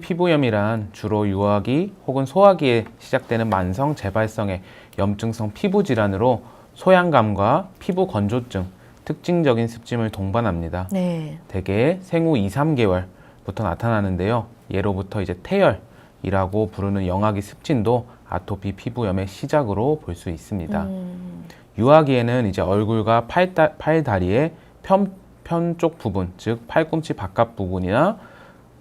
피부염이란 주로 유아기 혹은 소아기에 시작되는 만성 재발성의 염증성 피부 질환으로 소양감과 피부 건조증, 특징적인 습짐을 동반합니다. 네. 대개 생후 2, 3개월부터 나타나는데요. 예로부터 이제 태열이라고 부르는 영아기 습진도 아토피 피부염의 시작으로 볼 수 있습니다. 음, 유아기에는 이제 얼굴과 팔다, 팔다리의 편, 편쪽 부분, 즉 팔꿈치 바깥 부분이나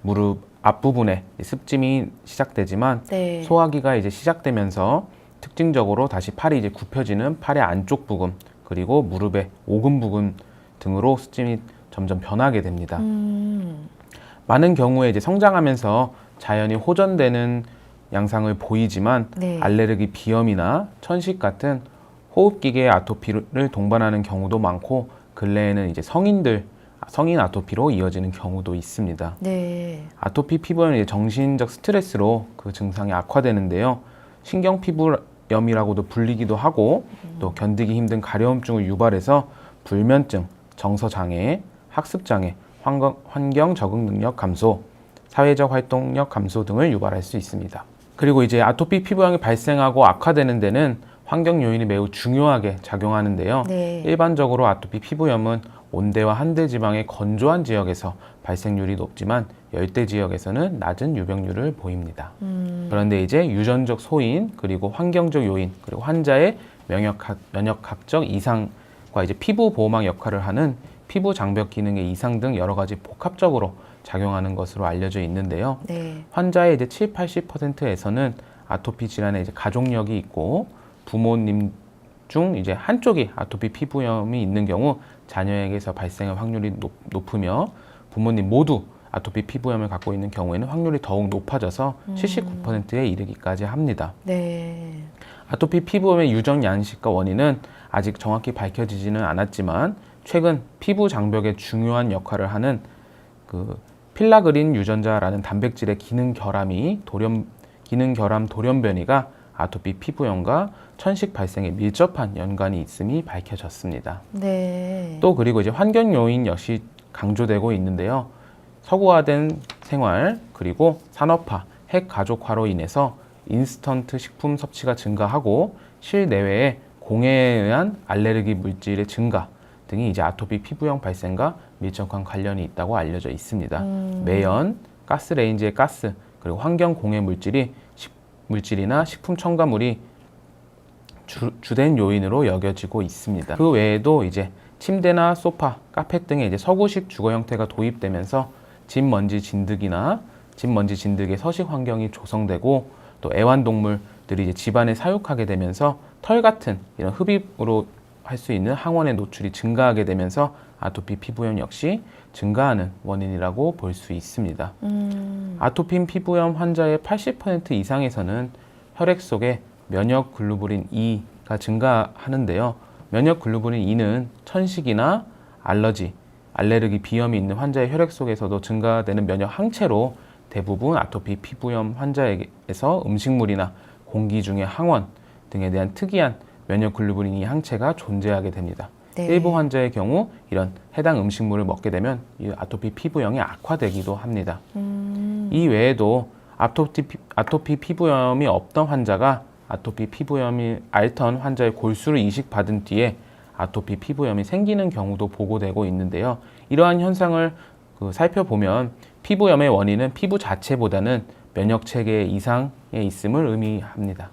무릎 앞부분에 습짐이 시작되지만 네. 소화기가 이제 시작되면서 특징적으로 다시 팔이 이제 굽혀지는 팔의 안쪽 부분 그리고 무릎의 오금 부분 등으로 습짐이 점점 변하게 됩니다. 음, 많은 경우에 이제 성장하면서 자연히 호전되는 양상을 보이지만 네. 알레르기 비염이나 천식 같은 호흡기계 아토피를 동반하는 경우도 많고 근래에는 이제 성인들 성인 아토피로 이어지는 경우도 있습니다. 네. 아토피 피부염은 정신적 스트레스로 그 증상이 악화되는데요. 신경 피부염이라고도 불리기도 하고 또 견디기 힘든 가려움증을 유발해서 불면증, 정서 장애, 학습 장애, 환경, 환경 적응 능력 감소, 사회적 활동력 감소 등을 유발할 수 있습니다. 그리고 이제 아토피 피부염이 발생하고 악화되는 데는 환경 요인이 매우 중요하게 작용하는데요. 네. 일반적으로 아토피 피부염은 온대와 한대 지방의 건조한 지역에서 발생률이 높지만 열대 지역에서는 낮은 유병률을 보입니다. 음, 그런데 이제 유전적 소인 그리고 환경적 요인 그리고 환자의 면역학, 면역학적 이상과 이제 피부 보호막 역할을 하는 피부 장벽 기능의 이상 등 여러 가지 복합적으로 작용하는 것으로 알려져 있는데요. 네. 환자의 이제 7, 80%에서는 아토피 질환에 이제 가족력이 있고 부모님 중 이제 한쪽이 아토피 피부염이 있는 경우 자녀에게서 발생할 확률이 높, 높으며 부모님 모두 아토피 피부염을 갖고 있는 경우에는 확률이 더욱 높아져서 79%에 이르기까지 합니다. 네. 아토피 피부염의 유전 양식과 원인은 아직 정확히 밝혀지지는 않았지만 최근 피부 장벽에 중요한 역할을 하는 그 필라그린 유전자라는 단백질의 기능 결함이 돌연 기능 결함 돌연변이가 아토피 피부염과 천식 발생에 밀접한 연관이 있음이 밝혀졌습니다. 네. 또 그리고 이제 환경 요인 역시 강조되고 있는데요. 서구화된 생활 그리고 산업화, 핵 가족화로 인해서 인스턴트 식품 섭취가 증가하고 실내외에 공해에 의한 알레르기 물질의 증가 등이 이제 아토피 피부염 발생과 밀접한 관련이 있다고 알려져 있습니다. 음. 매연, 가스레인지의 가스 그리고 환경 공해 물질이 식- 물질이나 식품 첨가물이 주, 주된 요인으로 여겨지고 있습니다. 그 외에도 이제 침대나 소파, 카페 등의 이제 서구식 주거 형태가 도입되면서 집 먼지 진드기나 집 먼지 진드기의 서식 환경이 조성되고 또 애완동물들이 이제 집안에 사육하게 되면서 털 같은 이런 흡입으로 할 수 있는 항원의 노출이 증가하게 되면서 아토피 피부염 역시 증가하는 원인이라고 볼 수 있습니다. 음, 아토피 피부염 환자의 80% 이상에서는 혈액 속에 면역 글루부린 E가 증가하는데요. 면역 글루부린 E는 천식이나 알러지, 알레르기 비염이 있는 환자의 혈액 속에서도 증가되는 면역 항체로 대부분 아토피 피부염 환자에게서 음식물이나 공기 중의 항원 등에 대한 특이한 면역 글루부린 E 항체가 존재하게 됩니다. 네. 일부 환자의 경우 이런 해당 음식물을 먹게 되면 이 아토피 피부염이 악화되기도 합니다. 음, 이 외에도 아토피, 피- 아토피 피부염이 없던 환자가 아토피 피부염이 앓던 환자의 골수를 이식받은 뒤에 아토피 피부염이 생기는 경우도 보고되고 있는데요. 이러한 현상을 그 살펴보면 피부염의 원인은 피부 자체보다는 면역 체계 이상에 있음을 의미합니다.